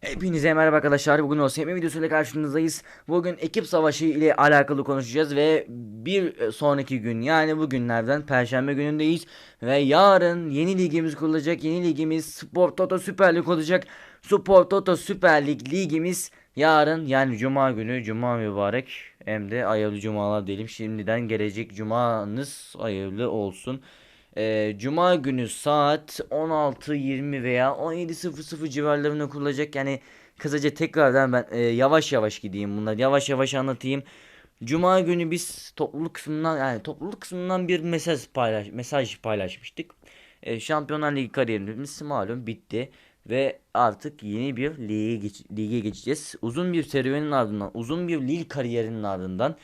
Hepinize merhaba arkadaşlar. Bugün OSM videosuyla karşınızdayız. Bugün ekip savaşı ile alakalı konuşacağız ve bir sonraki gün yani bugünlerden Perşembe günündeyiz ve yarın yeni ligimiz kurulacak. Yeni ligimiz Spor Toto Süper Lig olacak. Spor Toto Süper Lig ligimiz yarın yani Cuma günü Cuma mübarek hem de hayırlı cumalar diyelim. Şimdiden gelecek cumanız hayırlı olsun. Ee, Cuma günü saat 16.20 veya 17.00 civarlarında kurulacak. Yani kısaca tekrardan ben e, yavaş yavaş gideyim bunlar. Yavaş yavaş anlatayım. Cuma günü biz topluluk kısmından yani topluluk kısmından bir mesaj paylaş mesaj paylaşmıştık. E, Şampiyonlar Ligi kariyerimiz malum bitti ve artık yeni bir lige, geç, lige geçeceğiz. Uzun bir serüvenin ardından, uzun bir lig kariyerinin ardından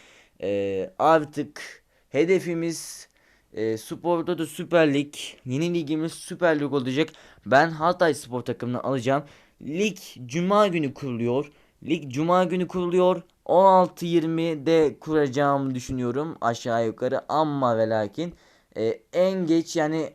e, artık hedefimiz e, Spor'da da Süper Lig. Yeni ligimiz Süper Lig olacak. Ben Hatay Spor takımını alacağım. Lig Cuma günü kuruluyor. Lig Cuma günü kuruluyor. 16-20'de kuracağımı düşünüyorum aşağı yukarı ama ve lakin e, en geç yani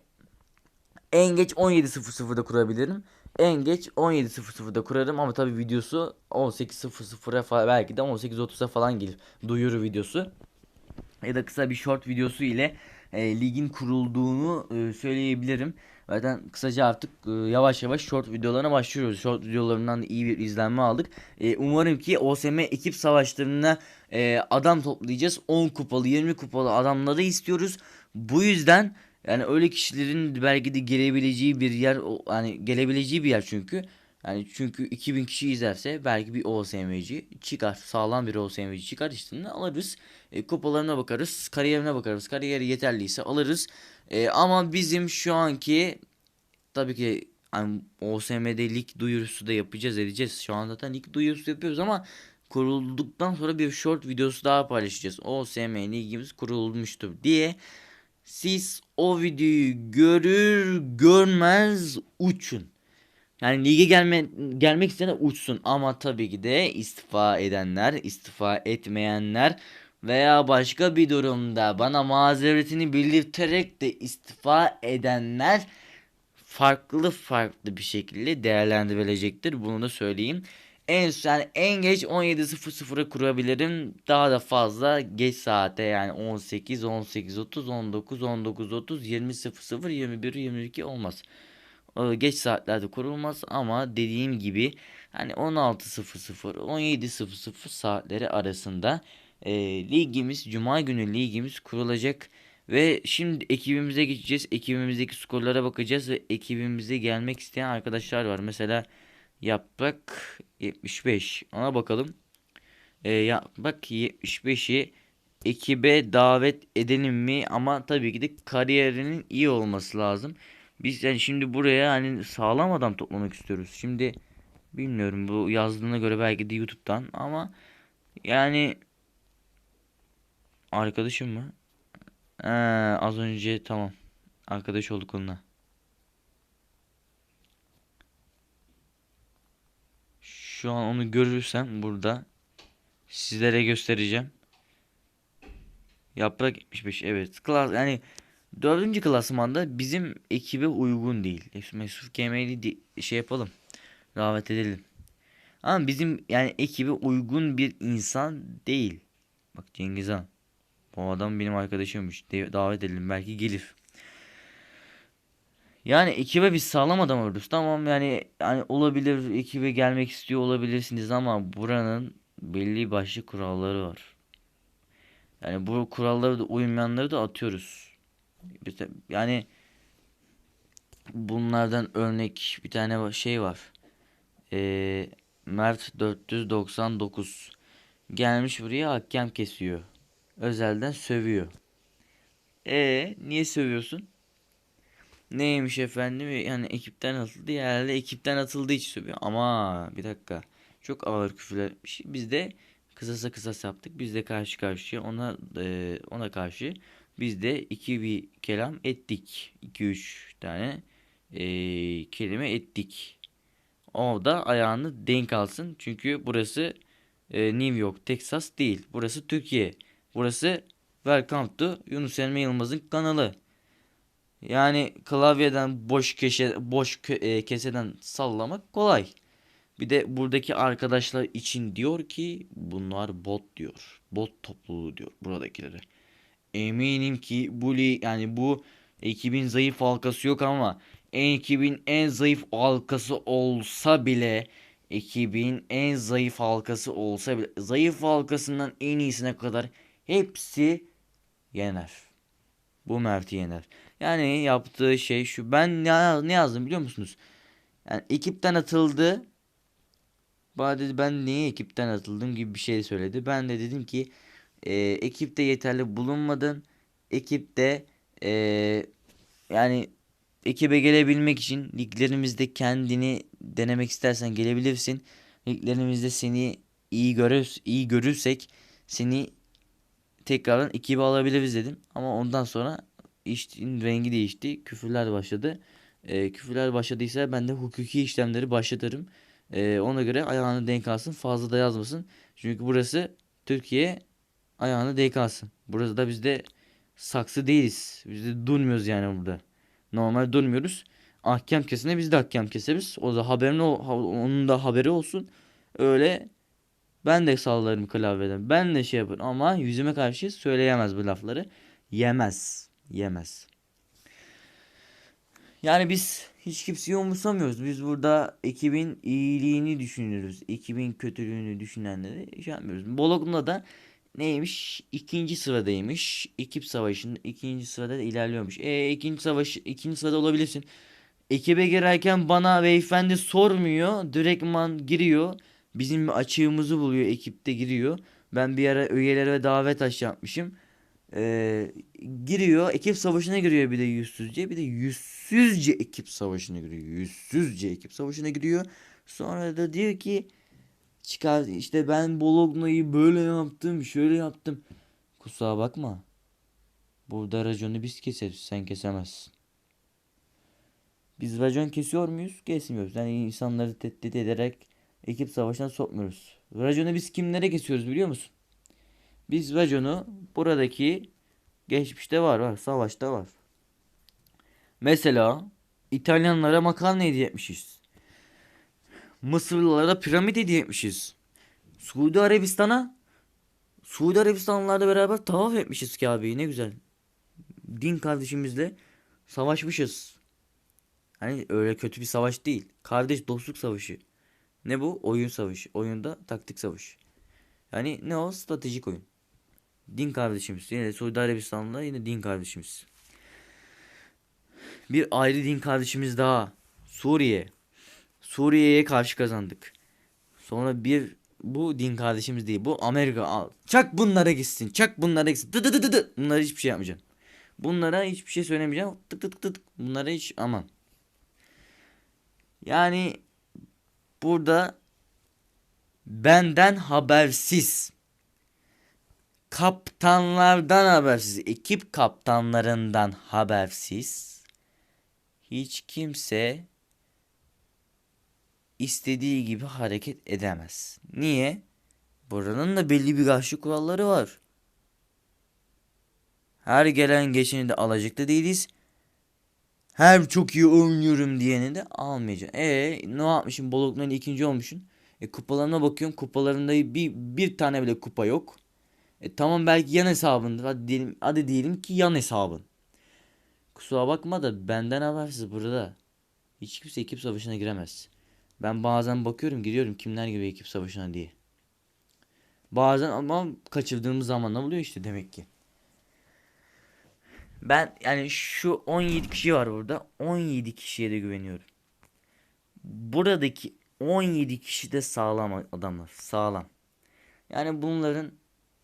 en geç 17.00'da kurabilirim. En geç 17.00'da kurarım ama tabi videosu 18.00'a falan belki de 18.30'a falan gelir. Duyuru videosu. Ya da kısa bir short videosu ile e, ligin kurulduğunu e, söyleyebilirim. Zaten kısaca artık e, yavaş yavaş short videolarına başlıyoruz. Short videolarından da iyi bir izlenme aldık. E, umarım ki OSM ekip savaşlarına e, adam toplayacağız. 10 kupalı 20 kupalı adamları istiyoruz. Bu yüzden yani öyle kişilerin belki de gelebileceği bir yer hani gelebileceği bir yer çünkü. Yani çünkü 2000 kişi izlerse belki bir OSM'ci çıkar. Sağlam bir OSM'ci çıkar işte alırız. E, kupalarına bakarız. Kariyerine bakarız. Kariyeri yeterliyse alırız. E, ama bizim şu anki tabii ki yani OSM'de lig duyurusu da yapacağız edeceğiz. Şu an zaten lig duyurusu yapıyoruz ama kurulduktan sonra bir short videosu daha paylaşacağız. OSM ligimiz kurulmuştur diye. Siz o videoyu görür görmez uçun. Yani lige gelme, gelmek isteyenler uçsun ama tabii ki de istifa edenler, istifa etmeyenler veya başka bir durumda bana mazeretini belirterek de istifa edenler farklı farklı bir şekilde değerlendirilecektir. Bunu da söyleyeyim. En yani en geç 17.00'a kurabilirim. Daha da fazla geç saate yani 18, 18.30, 19, 19.30, 20.00, 21, 22 olmaz. Geç saatlerde kurulmaz ama dediğim gibi hani 16.00 17.00 saatleri arasında e, ligimiz Cuma günü ligimiz kurulacak. Ve şimdi ekibimize geçeceğiz. Ekibimizdeki skorlara bakacağız ve ekibimize gelmek isteyen arkadaşlar var. Mesela Yaprak 75. Ona bakalım. E, Yaprak 75'i ekibe davet edelim mi? Ama tabii ki de kariyerinin iyi olması lazım. Biz yani şimdi buraya hani sağlam adam toplamak istiyoruz. Şimdi bilmiyorum bu yazdığına göre belki de YouTube'dan ama yani arkadaşım mı? Ee, az önce tamam. Arkadaş olduk onunla. Şu an onu görürsem burada sizlere göstereceğim. Yaprak 75 evet. Klas yani dördüncü klasmanda bizim ekibe uygun değil. Mesut Kemal'i şey yapalım. Davet edelim. Ama bizim yani ekibe uygun bir insan değil. Bak Cengiz Han. Bu adam benim arkadaşımmış. davet edelim belki gelir. Yani ekibe biz sağlam adam arıyoruz. Tamam yani yani olabilir ekibe gelmek istiyor olabilirsiniz ama buranın belli başlı kuralları var. Yani bu kuralları da uymayanları da atıyoruz. Yani bunlardan örnek bir tane şey var. Ee, Mert 499 gelmiş buraya hakem kesiyor. Özelden sövüyor. E niye sövüyorsun? Neymiş efendim? Yani ekipten atıldı. Herhalde ekipten atıldığı için sövüyor. Ama bir dakika. Çok ağır küfür etmiş. Biz de kısasa kısas yaptık. Biz de karşı karşıya ona e, ona karşı biz de iki bir kelam ettik. 2-3 tane e, kelime ettik. O da ayağını denk alsın. Çünkü burası e, New York, Texas değil. Burası Türkiye. Burası Welcome to Yunus Emre Yılmaz'ın kanalı. Yani klavyeden boş köşe boş e, keseden sallamak kolay. Bir de buradaki arkadaşlar için diyor ki bunlar bot diyor. Bot topluluğu diyor buradakilere. Eminim ki bu yani bu ekibin zayıf halkası yok ama ekibin en zayıf halkası olsa bile ekibin en zayıf halkası olsa bile zayıf halkasından en iyisine kadar hepsi yener. Bu Mert'i yener. Yani yaptığı şey şu. Ben ne yazdım biliyor musunuz? Yani ekipten atıldı. Bana dedi ben niye ekipten atıldım gibi bir şey söyledi. Ben de dedim ki e, ekipte yeterli bulunmadın. Ekipte e, yani ekibe gelebilmek için liglerimizde kendini denemek istersen gelebilirsin. Liglerimizde seni iyi görür, iyi görürsek seni tekrardan ekibe alabiliriz dedim. Ama ondan sonra işin rengi değişti. Küfürler başladı. E, küfürler başladıysa ben de hukuki işlemleri başlatırım. E, ona göre ayağını denk alsın. Fazla da yazmasın. Çünkü burası Türkiye ayağını denk alsın. Burası da bizde saksı değiliz. Biz de durmuyoruz yani burada. Normal durmuyoruz. Ahkam kesene biz de ahkam keseriz. O da haberin onun da haberi olsun. Öyle ben de sallarım klavyeden. Ben de şey yaparım ama yüzüme karşı söyleyemez bu lafları. Yemez. Yemez. Yani biz hiç kimseyi umursamıyoruz. Biz burada ekibin iyiliğini düşünürüz. Ekibin kötülüğünü düşünenleri şey yapmıyoruz. Bologna da neymiş? İkinci sıradaymış. Ekip savaşında ikinci sırada da ilerliyormuş. E ikinci savaş ikinci sırada olabilirsin. Ekibe girerken bana beyefendi sormuyor. Direktman giriyor. Bizim bir açığımızı buluyor. Ekipte giriyor. Ben bir ara üyelere davet aç yapmışım. Ee, giriyor. Ekip savaşına giriyor bir de yüzsüzce. Bir de yüzsüzce ekip savaşına giriyor. Yüzsüzce ekip savaşına giriyor. Sonra da diyor ki çıkar işte ben Bologna'yı böyle yaptım şöyle yaptım. Kusura bakma. Burada raconu biz keseriz. Sen kesemezsin. Biz racon kesiyor muyuz? Kesmiyoruz. Yani insanları tehdit ederek ekip savaşına sokmuyoruz. Raconu biz kimlere kesiyoruz biliyor musun? Biz raconu buradaki geçmişte var var. Savaşta var. Mesela İtalyanlara makarna hediye etmişiz. Mısırlılara piramit hediye etmişiz. Suudi Arabistan'a Suudi Arabistanlılarla beraber tavaf etmişiz Kabe'yi ne güzel. Din kardeşimizle savaşmışız. Hani öyle kötü bir savaş değil. Kardeş dostluk savaşı. Ne bu? Oyun savaşı. Oyunda taktik savaşı. Yani ne o? Stratejik oyun. Din kardeşimiz. Yine de Suudi Arabistan'da yine din kardeşimiz. Bir ayrı din kardeşimiz daha. Suriye. Suriye'ye karşı kazandık. Sonra bir bu din kardeşimiz değil. Bu Amerika. Al. Çak bunlara gitsin. Çak bunlara gitsin. Dı dı dı dı dı. Bunlara hiçbir şey yapmayacağım. Bunlara hiçbir şey söylemeyeceğim. Tık tık tık tık. Bunlara hiç aman. Yani burada benden habersiz kaptanlardan habersiz ekip kaptanlarından habersiz hiç kimse istediği gibi hareket edemez. Niye? Buranın da belli bir karşı kuralları var. Her gelen geçeni de alacakta değiliz. Her çok iyi oynuyorum diyeni de almayacağım. E ne yapmışım? Bologna'nın ikinci olmuşsun. E kupalarına bakıyorum. Kupalarında bir, bir tane bile kupa yok. E tamam belki yan hesabındır. Hadi diyelim, hadi diyelim ki yan hesabın. Kusura bakma da benden habersiz burada. Hiç kimse ekip savaşına giremez. Ben bazen bakıyorum giriyorum kimler gibi ekip savaşına diye. Bazen ama kaçırdığımız zaman ne oluyor işte demek ki. Ben yani şu 17 kişi var burada. 17 kişiye de güveniyorum. Buradaki 17 kişi de sağlam adamlar. Sağlam. Yani bunların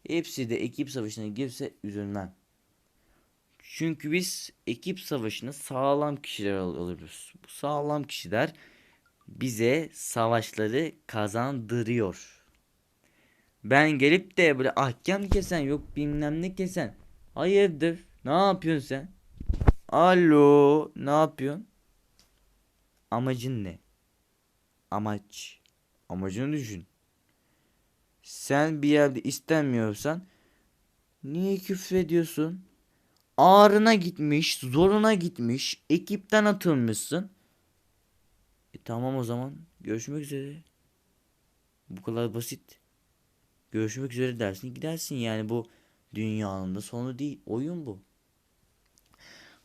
hepsi de ekip savaşına girse üzülmem. Çünkü biz ekip savaşına sağlam kişiler al- alırız. Bu sağlam kişiler bize savaşları kazandırıyor. Ben gelip de böyle ahkam kesen yok bilmem ne kesen. Hayırdır? Ne yapıyorsun sen? Alo, ne yapıyorsun? Amacın ne? Amaç. Amacını düşün. Sen bir yerde istenmiyorsan niye küfür ediyorsun? Ağrına gitmiş, zoruna gitmiş, ekipten atılmışsın. E tamam o zaman. Görüşmek üzere. Bu kadar basit. Görüşmek üzere dersin gidersin yani bu dünyanın da sonu değil. Oyun bu.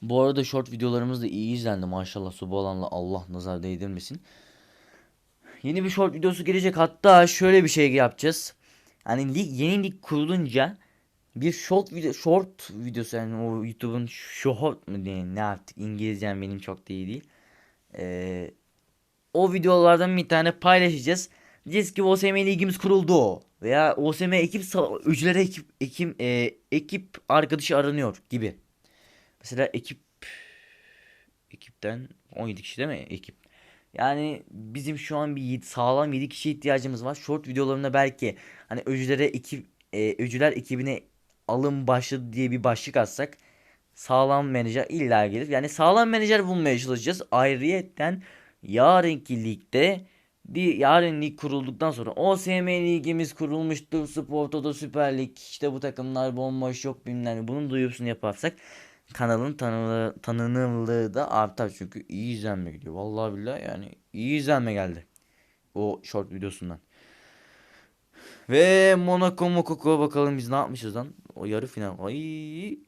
Bu arada short videolarımız da iyi izlendi maşallah Subhanallah Allah nazar değdirmesin. Yeni bir short videosu gelecek hatta şöyle bir şey yapacağız. Hani lig, yeni lig kurulunca bir short video short videosu yani o YouTube'un short mu diye ne artık İngilizcem benim çok da iyi değil. Ee, o videolardan bir tane paylaşacağız. Diyeceğiz ki OSM ligimiz kuruldu veya OSM ekip ücretlere ekip ekip, e, ekip arkadaşı aranıyor gibi. Mesela ekip ekipten 17 kişi değil mi ekip? Yani bizim şu an bir sağlam 7 kişi ihtiyacımız var. Short videolarında belki hani öcülere ekip e, öcüler ekibine alım başladı diye bir başlık atsak sağlam menajer illa gelir. Yani sağlam menajer bulmaya çalışacağız. Ayrıyetten yarınki ligde bir yarın lig kurulduktan sonra OSM ligimiz kurulmuştur. Sporto'da Süper Lig işte bu takımlar bomboş yok bilmem. Bunun duyurusunu yaparsak kanalın tanınırlığı, tanınırlığı da artar çünkü iyi izlenme gidiyor. Vallahi billahi yani iyi izlenme geldi. O short videosundan. Ve Monaco Mokoko bakalım biz ne yapmışız lan. O yarı final. Ay.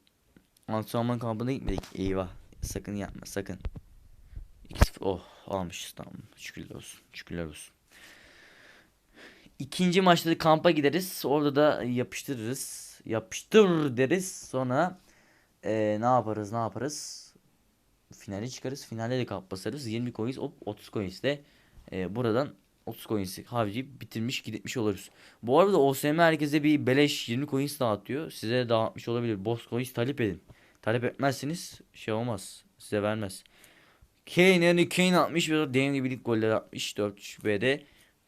Antrenman kampına gitmedik. Eyvah. Sakın yapma sakın. 2-0. Oh almışız tamam. Şükürler olsun. Şükürler olsun. İkinci maçta da kampa gideriz. Orada da yapıştırırız. Yapıştır deriz. Sonra eee, ne yaparız ne yaparız? Finale çıkarız. Finalde de kamp basarız. 20 coins hop 30 coins de eee, buradan 30 coins harcayıp bitirmiş gitmiş oluruz. Bu arada OSM herkese bir beleş 20 coins dağıtıyor. Size dağıtmış olabilir. Boss coins talep edin. Talep etmezseniz şey olmaz. Size vermez. Kane yani Kane atmış ve Daniel birlik goller atmış. 4 B'de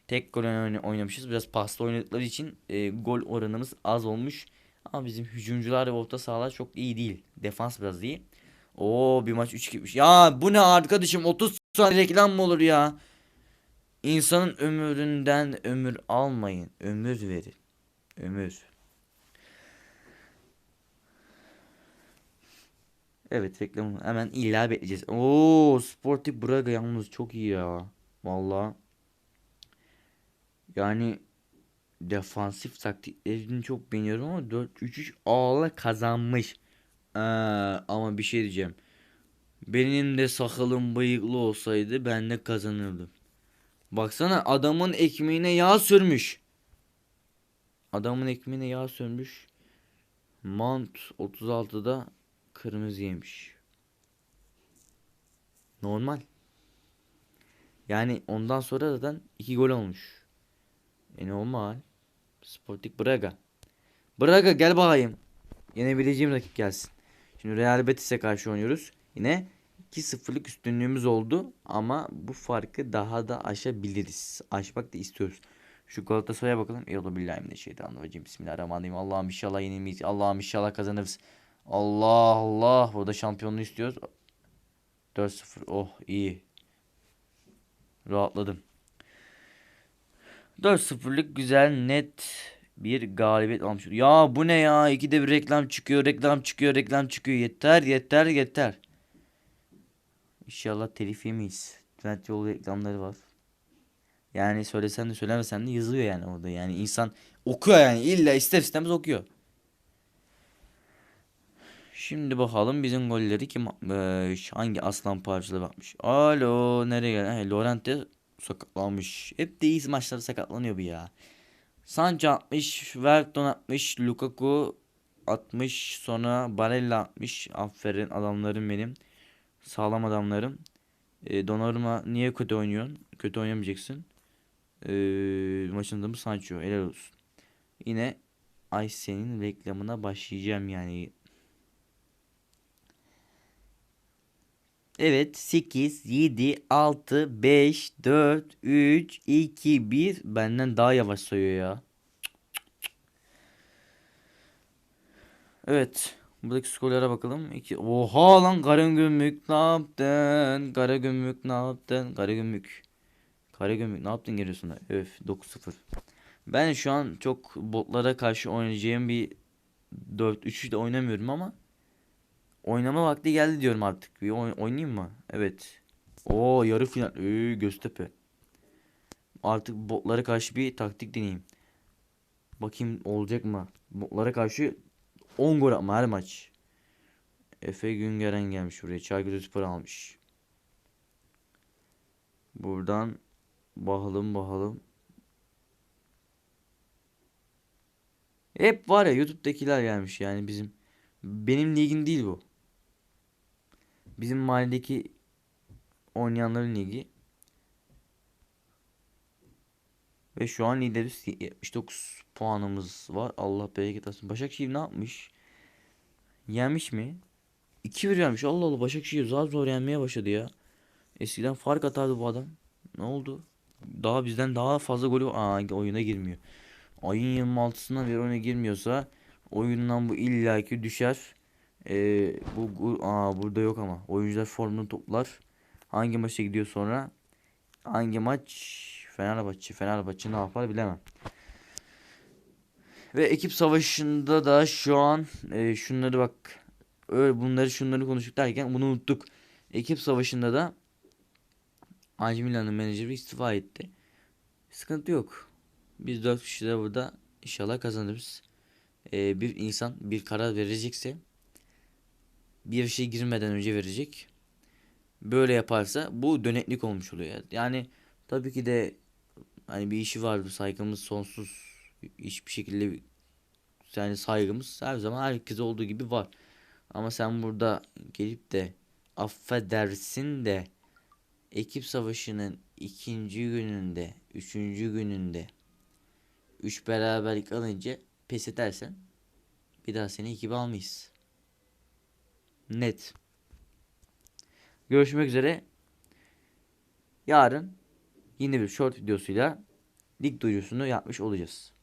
tek gol oyna- oynamışız. Biraz paslı oynadıkları için e, gol oranımız az olmuş. Ama bizim hücumcular ve orta sahalar çok iyi değil. Defans biraz iyi. Oo bir maç 3 gitmiş. Ya bu ne arkadaşım 30 saniye reklam mı olur ya? İnsanın ömründen ömür almayın. Ömür verin. Ömür. Evet reklamı hemen illa bekleyeceğiz. Oo Sporting Braga yalnız çok iyi ya. Vallahi. Yani defansif taktiklerini çok beğeniyorum ama 4-3-3 ağla kazanmış. Ee, ama bir şey diyeceğim. Benim de sakalım bıyıklı olsaydı ben de kazanırdım. Baksana adamın ekmeğine yağ sürmüş. Adamın ekmeğine yağ sürmüş. Mount 36'da kırmızı yemiş. Normal. Yani ondan sonra zaten iki gol olmuş. E normal. Sporting Braga. Braga gel bakayım. Yenebileceğim rakip gelsin. Şimdi Real Betis'e karşı oynuyoruz. Yine 2-0'lık üstünlüğümüz oldu ama bu farkı daha da aşabiliriz. Aşmak da istiyoruz. Şu Galatasaray'a bakalım. Eyvallah billahi mineşşeytanirracim. Bismillahirrahmanirrahim. Allah'ım inşallah yenilmeyiz. Allah'ım inşallah kazanırız. Allah Allah. Burada şampiyonluğu istiyoruz. 4-0. Oh iyi. Rahatladım. 4-0'lık güzel net bir galibiyet almış. Ya bu ne ya? İkide bir reklam çıkıyor, reklam çıkıyor, reklam çıkıyor. Yeter, yeter, yeter. İnşallah telif yemeyiz. Trend yolu reklamları var. Yani söylesen de söylemesen de yazıyor yani orada. Yani insan okuyor yani illa ister istemez okuyor. Şimdi bakalım bizim golleri kim atmış? Hangi aslan parçaları bakmış? Alo nereye geldi? He, Lorente sakatlanmış. Hep de iyi maçlarda sakatlanıyor bu ya. Sancho atmış, Verton atmış, Lukaku atmış, sonra Barella atmış. Aferin adamlarım benim. Sağlam adamlarım. E, Donnarumma niye kötü oynuyorsun? Kötü oynamayacaksın. E, maçın adamı Sancho. Helal olsun. Yine Aysen'in reklamına başlayacağım yani. Evet 8, 7, 6, 5, 4, 3, 2, 1 benden daha yavaş sayıyor ya. Evet. Buradaki skorlara bakalım. İki... Oha lan Karagümrük ne yaptın? Karagümrük ne yaptın? Karagümrük. Karagümrük ne yaptın geliyorsun? Öf 9-0. Ben şu an çok botlara karşı oynayacağım bir 4-3'ü de oynamıyorum ama Oynama vakti geldi diyorum artık. Bir oyn- oynayayım mı? Evet. Oo yarı final. Ee, Göztepe. artık botlara karşı bir taktik deneyeyim. Bakayım olacak mı? Botlara karşı 10 gol atma her maç. Efe Güngören gelmiş buraya. Çaykur Spor almış. Buradan bakalım bakalım. Hep var ya YouTube'dakiler gelmiş yani bizim. Benim ligim değil bu. Bizim mahalledeki oynayanların ligi. Ve şu an lideriz. 79 puanımız var. Allah bereket versin. Başakşehir ne yapmış? Yenmiş mi? 2-1 yenmiş. Allah Allah Başakşehir zar zor yenmeye başladı ya. Eskiden fark atardı bu adam. Ne oldu? Daha bizden daha fazla golü Aa, oyuna girmiyor. Ayın 26'sından beri oyuna girmiyorsa oyundan bu illaki düşer. Ee, bu aa, burada yok ama. Oyuncular formunu toplar. Hangi maça gidiyor sonra? Hangi maç? Fenerbahçe. Fenerbahçe ne yapar bilemem. Ve ekip savaşında da şu an e, şunları bak öyle bunları şunları konuştuk derken bunu unuttuk. Ekip savaşında da AC Milan'ın menajeri istifa etti. Sıkıntı yok. Biz dört kişi de burada inşallah kazanırız. E, bir insan bir karar verecekse bir şey girmeden önce verecek. Böyle yaparsa bu döneklik olmuş oluyor. Yani tabii ki de hani bir işi vardır saygımız sonsuz hiçbir şekilde yani saygımız her zaman herkese olduğu gibi var. Ama sen burada gelip de affedersin de ekip savaşının ikinci gününde, üçüncü gününde üç beraberlik alınca pes edersen bir daha seni ekibe almayız. Net. Görüşmek üzere. Yarın yeni bir short videosuyla lig duyurusunu yapmış olacağız.